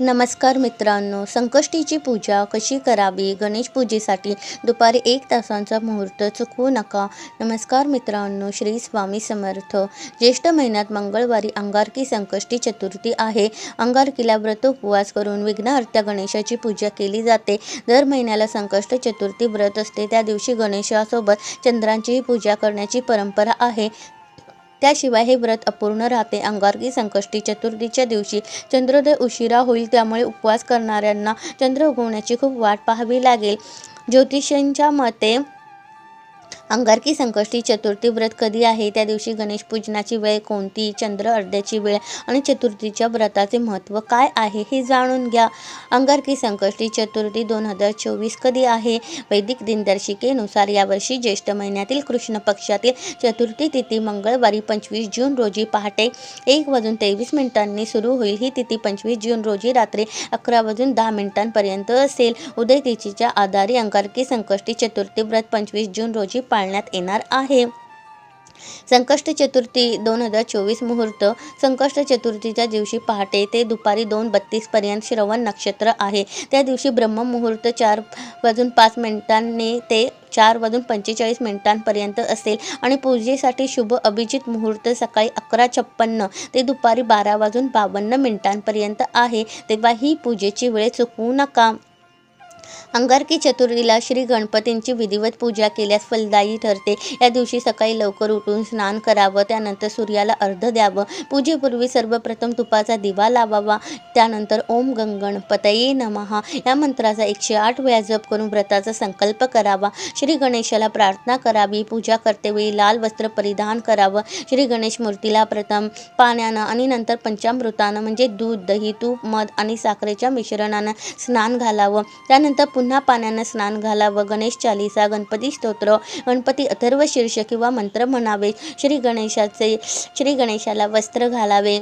नमस्कार मित्रांनो संकष्टीची पूजा कशी करावी? गणेश पूजेसाठी दुपारी एक तासांचा मुहूर्त चुकवू नका. नमस्कार मित्रांनो श्री स्वामी समर्थ. ज्येष्ठ महिन्यात मंगळवारी अंगारकी संकष्टी चतुर्थी आहे. अंगारकीला व्रत उपवास करून विघ्नहर्त्या गणेशाची पूजा केली जाते. दर महिन्याला संकष्ट चतुर्थी व्रत असते. त्या दिवशी गणेशासोबत चंद्रांचीही पूजा करण्याची परंपरा आहे. त्याशिवाय हे व्रत अपूर्ण राहते. अंगारकी संकष्टी चतुर्थीच्या दिवशी चंद्रोदय उशिरा होईल त्यामुळे उपवास करणाऱ्यांना चंद्र उगवण्याची खूप वाट पाहावी लागेल. ज्योतिषांच्या मते अंगारकी संकष्टी चतुर्थी व्रत कधी आहे? त्या दिवशी गणेश पूजनाची वेळ कोणती? चंद्र अर्ध्याची वेळ आणि चतुर्थीच्या व्रताचे महत्त्व काय आहे? हे जाणून घ्या. अंगारकी संकष्टी चतुर्थी दोन हजार चोवीस कधी आहे? वैदिक दिनदर्शिकेनुसार यावर्षी ज्येष्ठ महिन्यातील कृष्ण पक्षातील चतुर्थी तिथी मंगळवारी पंचवीस जून रोजी पहाटे एक वाजून तेवीस मिनिटांनी सुरू होईल. ही तिथी पंचवीस जून रोजी रात्री अकरा वाजून दहा मिनिटांपर्यंत असेल. उदय तिथीच्या आधारे अंगारकी संकष्टी चतुर्थी व्रत पंचवीस जून रोजी पाळण्यात येणार आहे. संकष्ट चतुर्थी दोन हजार चोवीस मुहूर्त संकष्ट चतुर्थीच्या दिवशी पहाटे ते दुपारी दोन बत्तीसपर्यंत श्रवण नक्षत्र आहे. त्या दिवशी ब्रह्ममुहूर्त चार वाजून पाच मिनिटांनी ते चार वाजून पंचेचाळीस मिनिटांपर्यंत असेल आणि पूजेसाठी शुभ अभिजित मुहूर्त सकाळी अकरा छप्पन्न ते दुपारी बारा वाजून बावन्न मिनिटांपर्यंत आहे. तेव्हा ही पूजेची वेळ चुकवू नका. अंगारकी चतुर्थीला श्री गणपतींची विधिवत पूजा केल्यास फलदायी ठरते. या दिवशी सकाळी लवकर उठून स्नान करावं त्यानंतर सूर्याला अर्ध द्यावं. पूजेपूर्वी सर्वप्रथम तुपाचा दिवा लावावा त्यानंतर ओम गंगणपतये नमहा या मंत्राचा एकशे आठ वेळा जप करून व्रताचा संकल्प करावा. श्री गणेशाला प्रार्थना करावी पूजा करतेवेळी लाल वस्त्र परिधान करावं. श्री गणेश मूर्तीला प्रथम पाण्यानं आणि नंतर पंचामृतानं म्हणजे दूध दही तूप मध आणि साखरेच्या मिश्रणानं स्नान घालावं. त्यानंतर पुन्हा पाण्यानं स्नान घालावं. गणेश चालिसा गणपती स्तोत्र गणपती अथर्व शीर्ष किंवा मंत्र म्हणावे. श्री गणेशाचे श्री गणेशाला वस्त्र घालावे.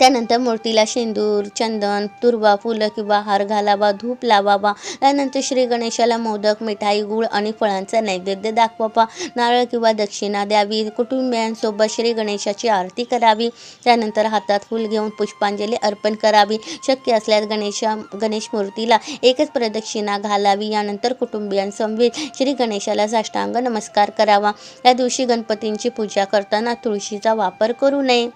त्यानंतर मूर्तीला शेंदूर चंदन तुरवा फुलं किंवा हार घालावा धूप लावावा. त्यानंतर श्री गणेशाला मोदक मिठाई गूळ आणि फळांचा नैवेद्य दाखवावा. नारळ किंवा दक्षिणा द्यावी. कुटुंबियांसोबत श्री गणेशाची आरती करावी. त्यानंतर हातात फूल घेऊन पुष्पांजली अर्पण करावी. शक्य असल्यास गणेशा गणेश मूर्तीला एकच प्रदक्षिणा घालावी. यानंतर कुटुंबियांसमवेत श्री गणेशाला साष्टांग नमस्कार करावा. या दिवशी गणपतींची पूजा करताना तुळशीचा वापर करू नये.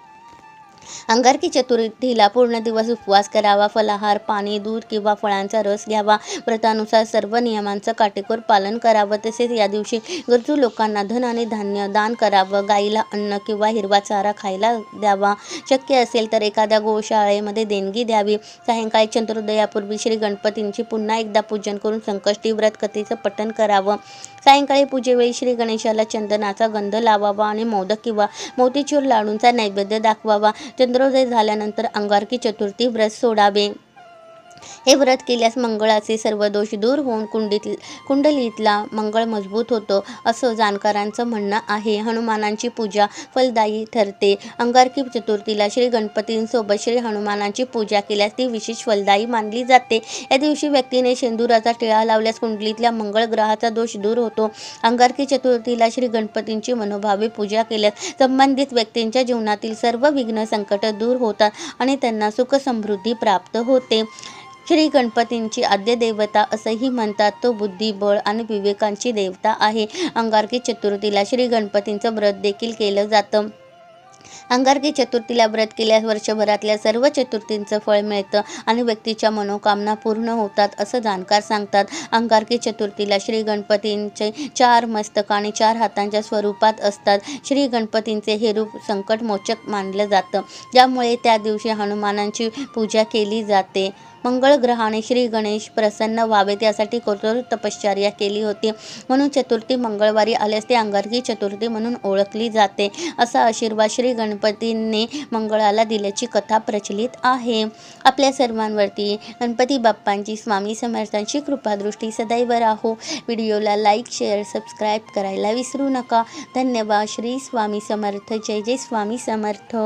अंगारकी चतुर्थीला पूर्ण दिवस उपवास करावा फलाहार पाणी दूध किंवा फळांचा रस घ्यावा. व्रतानुसार सर्व नियमांचं काटेकोर पालन करावं. तसेच या दिवशी गरजू लोकांना धन आणि धान्य दान करावं. गाईला अन्न किंवा हिरवा चारा खायला द्यावा. शक्य असेल तर एखाद्या गोशाळेमध्ये देणगी द्यावी. सायंकाळी चंद्रोदयापूर्वी श्री गणपतींची पुन्हा एकदा पूजन करून संकष्टी व्रत कथेचं पठण करावं. सायंकाळी पूजेवेळी श्री गणेशाला चंदनाचा गंध लावावा आणि मोदक किंवा मोतीचूर लाडूंचा नैवेद्य दाखवावा. चंद्रोदय झाल्यानंतर अंगारकी चतुर्थी व्रत सोडावे. हे व्रत केल्यास मंगळाचे सर्व दोष दूर होऊन कुंडीत कुंडलीतला मंगळ मजबूत होतो असं जाणकारांचं म्हणणं आहे. हनुमानांची पूजा फलदायी ठरते. अंगारकी चतुर्थीला श्री गणपतींसोबत श्री हनुमानांची पूजा केल्यास ती विशेष फलदायी मानली जाते. या दिवशी व्यक्तीने शेंदुराचा टिळा लावल्यास कुंडलीतल्या मंगळ ग्रहाचा दोष दूर होतो. अंगारकी चतुर्थीला श्री गणपतींची मनोभावी पूजा केल्यास संबंधित व्यक्तींच्या जीवनातील सर्व विघ्न संकट दूर होतात आणि त्यांना सुख समृद्धी प्राप्त होते. श्री गणपतींची आद्य देवता असंही म्हणतात. तो बुद्धिबळ आणि विवेकांची देवता आहे. अंगारकी चतुर्थीला श्री गणपतींचं व्रत देखील केलं जातं. अंगारकी चतुर्थीला व्रत केल्यास वर्षभरातल्या सर्व चतुर्थींचं फळ मिळतं आणि व्यक्तीच्या मनोकामना पूर्ण होतात असं जाणकार सांगतात. अंगारकी चतुर्थीला श्री गणपतींचे चार मस्तक आणि चार हातांच्या स्वरूपात असतात. श्री गणपतींचे हे रूप संकटमोचक मानलं जातं. ज्यामुळे त्या दिवशी हनुमानांची पूजा केली जाते. मंगळ ग्रहाने श्री गणेश प्रसन्न व्हावेत यासाठी कठोर तपश्चर्या केली होती. म्हणून चतुर्थी मंगळवारी आल्यास ती अंगारकी चतुर्थी म्हणून ओळखली जाते. असा आशीर्वाद श्री गणपतींनी मंगळाला दिल्याची कथा प्रचलित आहे. आपल्या सर्वांवरती गणपती बाप्पांची स्वामी समर्थांची कृपादृष्टी सदैव राहो. व्हिडिओला लाईक शेअर सबस्क्राईब करायला विसरू नका. धन्यवाद. श्री स्वामी समर्थ. जय जय स्वामी समर्थ.